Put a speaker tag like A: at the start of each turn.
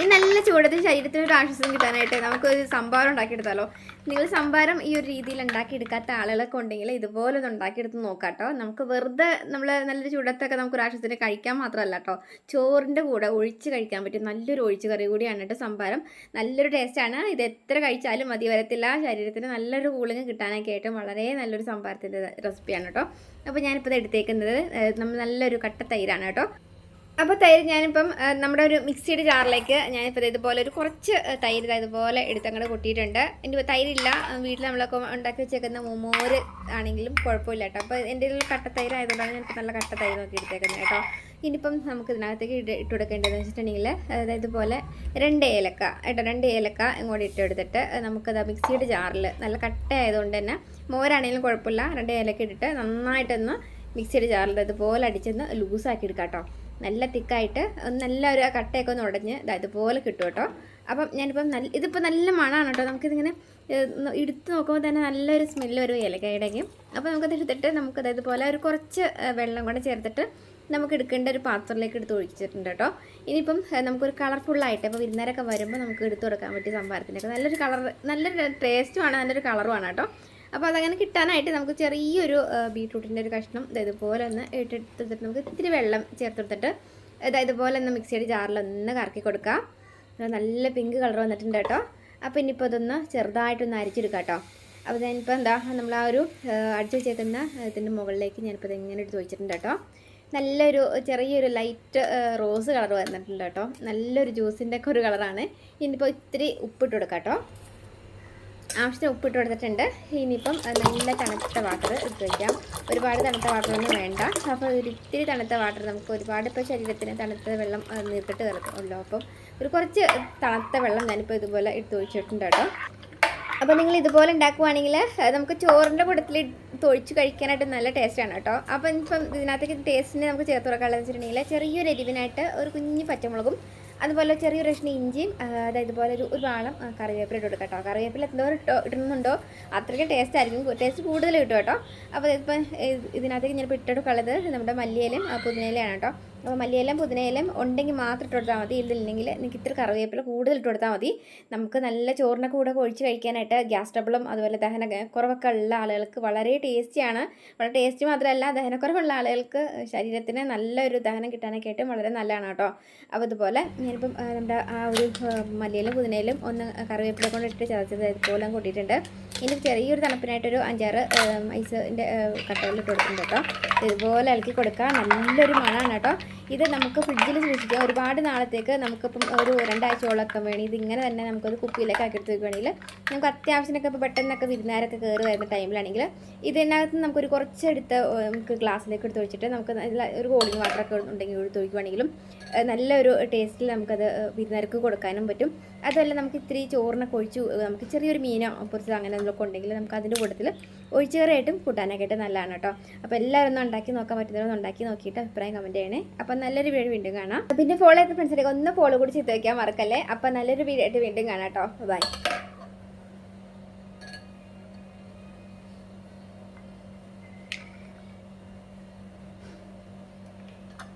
A: ഈ നല്ല ചൂടത്തിൽ ശരീരത്തിന് ഒരു ആശ്വാസം കിട്ടാനായിട്ട് നമുക്ക് ഒരു സംഭാരം ഉണ്ടാക്കിയെടുത്താലോ? നിങ്ങൾ സംഭാരം ഈ ഒരു രീതിയിൽ ഉണ്ടാക്കിയെടുക്കാത്ത ആളുകളൊക്കെ ഉണ്ടെങ്കിൽ ഇതുപോലെ ഒന്ന് ഉണ്ടാക്കിയെടുത്ത് നോക്കാം കേട്ടോ നമുക്ക് വെറുതെ നമ്മൾ നല്ലൊരു ചൂടത്തൊക്കെ നമുക്ക് ഒരു ആശ്വാസത്തിന് കഴിക്കാൻ മാത്രമല്ല കേട്ടോ ചോറിന്റെ കൂടെ ഒഴിച്ച് കഴിക്കാൻ പറ്റും നല്ലൊരു ഒഴിച്ച് കറി കൂടിയാണ് കേട്ടോ സംഭാരം. നല്ലൊരു ടേസ്റ്റാണ് ഇത് എത്ര കഴിച്ചാലും മതി. വരത്തില്ല. ശരീരത്തിന് നല്ലൊരു കൂളിങ് കിട്ടാനൊക്കെ ആയിട്ട് വളരെ നല്ലൊരു സംഭാരത്തിന്റെ റെസിപ്പിയാണ് കേട്ടോ അപ്പോൾ ഞാനിപ്പോൾ ഇത് എടുത്തേക്കുന്നത് നമ്മൾ നല്ലൊരു കട്ട തൈരാണ് കേട്ടോ അപ്പോൾ തൈര് ഞാനിപ്പം നമ്മുടെ ഒരു മിക്സിയുടെ ജാറിലേക്ക് ഞാനിപ്പോൾ ഇതുപോലെ ഒരു കുറച്ച് തൈര് ഇതുപോലെ എടുത്തങ്ങോട്ട് കൊട്ടിയിട്ടുണ്ട്. എന്റെ തൈരില്ല. വീട്ടിൽ നമ്മളൊക്കെ ഉണ്ടാക്കി വെച്ചേക്കുന്ന മോര് ആണെങ്കിലും കുഴപ്പമില്ല കേട്ടോ. അപ്പോൾ എന്റെ ഒരു കട്ട തൈര് ആയതുകൊണ്ടാണ് ഞാനിപ്പോൾ നല്ല കട്ട തൈര് നോക്കി എടുത്തേക്കുന്നത് കേട്ടോ. ഇനിയിപ്പം നമുക്ക് ഇതിനകത്തേക്ക് ഇട്ട് ഇട്ട് കൊടുക്കേണ്ടതെന്ന് വെച്ചിട്ടുണ്ടെങ്കിൽ അതായത് ഇതുപോലെ രണ്ട് ഏലക്ക കേട്ടോ രണ്ട് ഏലക്ക ഇങ്ങോട്ട് ഇട്ടെടുത്തിട്ട് നമുക്കത് മിക്സിയുടെ ജാറിൽ നല്ല കട്ട ആയതുകൊണ്ട് തന്നെ മോരാണെങ്കിലും കുഴപ്പമില്ല. രണ്ട് ഏലക്ക ഇട്ടിട്ട് നന്നായിട്ടൊന്ന് മിക്സിയുടെ ജാറിൽ ഇതുപോലെ അടിച്ചൊന്ന് ലൂസാക്കി എടുക്കാം കേട്ടോ. നല്ല തിക്കായിട്ട് നല്ല ഒരു കട്ടയൊക്കെ ഒന്ന് ഉടഞ്ഞ് ഇതുപോലെ കിട്ടും കേട്ടോ. അപ്പം ഞാനിപ്പം നല്ല ഇതിപ്പോൾ നല്ല മണമാണ് കേട്ടോ. നമുക്കിതിങ്ങനെ എടുത്ത് നോക്കുമ്പോൾ തന്നെ നല്ലൊരു സ്മെല്ല് വരും ഏലക്കയുടെയും. അപ്പോൾ നമുക്കത് എടുത്തിട്ട് നമുക്കത് ഇതുപോലെ ഒരു കുറച്ച് വെള്ളം കൂടെ ചേർത്തിട്ട് നമുക്ക് എടുക്കേണ്ട ഒരു പാത്രത്തിലേക്ക് എടുത്ത് ഒഴിച്ചിട്ടുണ്ട് കേട്ടോ. ഇനിയിപ്പം നമുക്കൊരു കളർഫുള്ളായിട്ട് ഇപ്പോൾ വിരുന്നേരൊക്കെ വരുമ്പോൾ നമുക്ക് എടുത്ത് കൊടുക്കാൻ പറ്റിയ സംഭാരത്തിനൊക്കെ നല്ലൊരു കളർ നല്ലൊരു ടേസ്റ്റുമാണ് നല്ലൊരു കളറുമാണ് കേട്ടോ. അപ്പോൾ അതങ്ങനെ കിട്ടാനായിട്ട് നമുക്ക് ചെറിയൊരു ബീട്രൂട്ടിന്റെ ഒരു കഷ്ണം ഇതുപോലെ ഒന്ന് ഇട്ടെടുത്തിട്ട് നമുക്ക് ഇത്തിരി വെള്ളം ചേർത്തെടുത്തിട്ട് അതായത് ഇതുപോലെ ഒന്ന് മിക്സിയുടെ ജാറിൽ ഒന്ന് കറക്കി കൊടുക്കാം. നല്ല പിങ്ക് കളർ വന്നിട്ടുണ്ട് കേട്ടോ. അപ്പോൾ ഇനിയിപ്പോൾ അതൊന്ന് ചെറുതായിട്ടൊന്ന് അരിച്ചെടുക്കാം കേട്ടോ അപ്പോൾ ഞാനിപ്പോൾ എന്താ നമ്മൾ ആ ഒരു അടിച്ചു വെച്ചേക്കുന്ന ഇതിന്റെ മുകളിലേക്ക് ഞാനിപ്പോൾ ഇത് ഇങ്ങനെ എടുത്ത് വെച്ചിട്ടുണ്ട് കേട്ടോ. നല്ലൊരു ചെറിയൊരു ലൈറ്റ് റോസ് കളർ വന്നിട്ടുണ്ട് കേട്ടോ. നല്ലൊരു ജ്യൂസിന്റെ ഒക്കെ ഒരു കളറാണ്. ഇനിയിപ്പോൾ ഇത്തിരി ഉപ്പിട്ട് കൊടുക്കാം കേട്ടോ. ആവശ്യത്തിന് ഉപ്പിട്ട് കൊടുത്തിട്ടുണ്ട്. ഇനിയിപ്പം നല്ല തണുത്ത വാട്ടർ ഇട്ട് വയ്ക്കാം ഒരുപാട് തണുത്ത വാട്ടറൊന്നും വേണ്ട. അപ്പോൾ ഒരു ഇത്തിരി തണുത്ത വാട്ടർ നമുക്ക് ഒരുപാട് ഇപ്പോൾ ശരീരത്തിന് തണുത്ത വെള്ളം നീർത്തിട്ട് കിടക്കുമല്ലോ അപ്പം ഒരു കുറച്ച് തണുത്ത വെള്ളം ഞാനിപ്പോൾ ഇതുപോലെ എടുത്ത് ഒഴിച്ചിട്ടുണ്ട് കേട്ടോ. അപ്പോൾ നിങ്ങൾ ഇതുപോലെ ഉണ്ടാക്കുവാണെങ്കിൽ നമുക്ക് ചോറിന്റെ കൂട്ടത്തിൽ തൊഴിച്ച് കഴിക്കാനായിട്ട് നല്ല ടേസ്റ്റാണ് കേട്ടോ. അപ്പം ഇപ്പം ഇതിനകത്തേക്ക് ടേസ്റ്റിന് നമുക്ക് ചേർത്ത് കൊടുക്കാനുള്ളതെന്ന് വെച്ചിട്ടുണ്ടെങ്കിൽ ചെറിയൊരു എരിവിനായിട്ട് ഒരു കുഞ്ഞ് പച്ചമുളകും അതുപോലെ ചെറിയൊരു കഷ്ണം ഇഞ്ചിയും അതായത് ഇതുപോലെ ഒരു ഒരു വാളം കറിവേപ്പില ഇട്ട് കേട്ടോ. കറിവേപ്പില എന്തോ ഇട്ടോ ഇടുന്നുണ്ടോ? അത്രയ്ക്കും ടേസ്റ്റ് ആയിരിക്കും. ടേസ്റ്റ് കൂടുതൽ കിട്ടും കേട്ടോ. അപ്പോൾ ഇപ്പം ഇതിനകത്തേക്ക് ഞാനിപ്പോൾ ഇട്ടെടുക്കുള്ളത് നമ്മുടെ മല്ലിയിലും ആ, പുതിനയിലയാണ് കേട്ടോ. അപ്പോൾ മല്ലിയിലും പുതിനയിലും ഉണ്ടെങ്കിൽ മാത്രം ഇട്ട് കൊടുത്താൽ മതി. ഇല്ലെങ്കിൽ നിങ്ങൾക്ക് ഇത്ര കറിവേപ്പില കൂടുതൽ ഇട്ട് കൊടുത്താൽ മതി. നമുക്ക് നല്ല ചോറിന്റെ കൂടെ ഒഴിച്ച് കഴിക്കാനായിട്ട് ഗ്യാസ് ട്രബിളും അതുപോലെ ദഹന കുറവൊക്കെ ഉള്ള ആളുകൾക്ക് വളരെ ടേസ്റ്റിയാണ്. വളരെ ടേസ്റ്റ് മാത്രമല്ല ദഹനക്കുറവുള്ള ആളുകൾക്ക് ശരീരത്തിന് നല്ലൊരു ദഹനം കിട്ടാനൊക്കെ ആയിട്ടും വളരെ നല്ലതാണ് കേട്ടോ. അപ്പോൾ ഇതുപോലെ ഞാനിപ്പം നമ്മുടെ ആ ഒരു മല്ലിയിലും പുതിനയിലും ഒന്ന് കറിവേപ്പില കൊണ്ട് ഇട്ട് ചതച്ചത് ഇതുപോലെ കൂട്ടിയിട്ടുണ്ട്. ഇനി ചെറിയൊരു തണുപ്പിനായിട്ടൊരു അഞ്ചാറ് ഐസിന്റെ കട്ടകളിൽ ഇട്ട് കൊടുക്കുന്നുണ്ട് കേട്ടോ. ഇതുപോലെ ഇളക്കി കൊടുക്കുക നല്ലൊരു മണമാണ് കേട്ടോ. ഇത് നമുക്ക് ഫ്രിഡ്ജിൽ സൂക്ഷിക്കാം. ഒരുപാട് നാളത്തേക്ക് നമുക്കിപ്പം ഒരു രണ്ടാഴ്ചയോളമൊക്കെ വേണം ഇത് ഇങ്ങനെ തന്നെ നമുക്കത് കുപ്പിയിലേക്ക് ആക്കി എടുത്ത് വെക്കുകയാണെങ്കിൽ നമുക്ക് അത്യാവശ്യത്തിനൊക്കെ ഇപ്പോൾ പെട്ടെന്നൊക്കെ വിരുന്നാരൊക്കെ കയറി വരുന്ന ടൈമിലാണെങ്കിൽ ഇതിനകത്ത് നമുക്കൊരു കുറച്ചെടുത്ത് നമുക്ക് ഗ്ലാസ്സിലേക്ക് എടുത്ത് വെച്ചിട്ട് നമുക്ക് നല്ല ഒരു കോളിംഗ് വാട്ടറൊക്കെ ഉണ്ടെങ്കിൽ എടുത്ത് ഒഴിക്കുകയാണെങ്കിലും നല്ലൊരു ടേസ്റ്റിൽ നമുക്കത് വിരുന്നാർക്ക് കൊടുക്കാനും പറ്റും. അതുമല്ല നമുക്ക് ഇത്തിരി ചോറിനൊക്കെ ഒഴിച്ച് നമുക്ക് ചെറിയൊരു മീനോ പൊരിച്ചത് അങ്ങനെ എന്തെങ്കിലുമൊക്കെ ഉണ്ടെങ്കിൽ നമുക്ക് അതിന്റെ കൂട്ടത്തിൽ ഒഴിച്ചേറിയായിട്ടും കൂട്ടാനൊക്കെ നല്ലതാണ് കേട്ടോ. അപ്പോൾ എല്ലാവരും ഒന്ന് ഉണ്ടാക്കി നോക്കാൻ പറ്റുന്നവരൊന്ന് ഉണ്ടാക്കി നോക്കിയിട്ട് അഭിപ്രായം കമന്റ് ചെയ്യണേ. അപ്പോൾ നല്ലൊരു വീഡിയോ വീണ്ടും കാണാം. പിന്നെ ഫോളോ ചെയ്ത ഫ്രണ്ട്സിലേക്ക് ഒന്ന് ഫോളോ കൂടി ചെയ്ത് വയ്ക്കാൻ മറക്കല്ലേ? അപ്പം നല്ലൊരു വീഡിയോ ആയിട്ട് വീണ്ടും കാണാം കേട്ടോ ബൈ